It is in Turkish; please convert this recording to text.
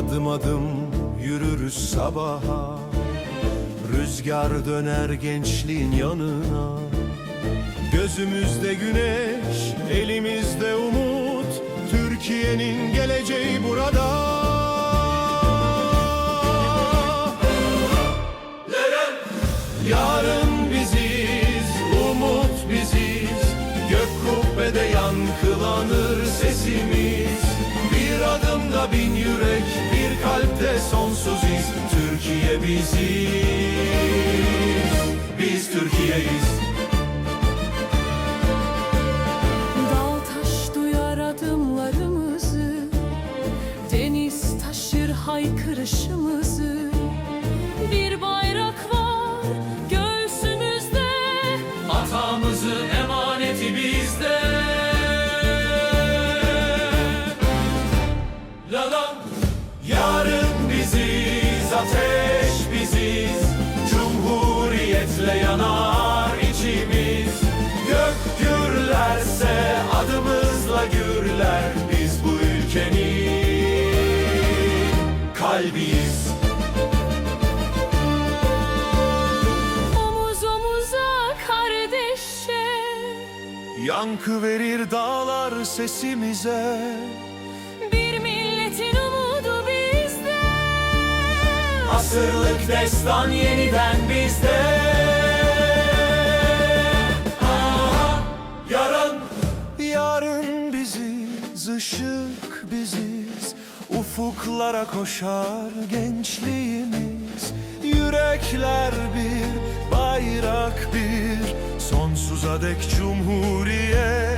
Adım adım yürürüz sabaha. Rüzgar döner gençliğin yanına. Gözümüzde güneş, elimizde umut. Türkiye'nin geleceği burada. Yarın biziz, umut biziz. Gök kubbede yankılanır sesimiz kalpte sonsuz Türkiye biziz, biz Türkiye'yiz. Dağ taş duyar adımlarımızı. Deniz taşır haykırışımızı biziz Cumhuriyetle yanar içimiz. Gök gürlerse adımızla gürler Biz bu ülkenin kalbiyiz. Omuz omuza kardeşçe Yankı verir dağlar sesimize Asırlık destan yeniden bizde. Yarın Yarın biziz, ışık biziz. Ufuklara koşar gençliğimiz. Yürekler bir, bayrak bir. Sonsuza dek cumhuriyet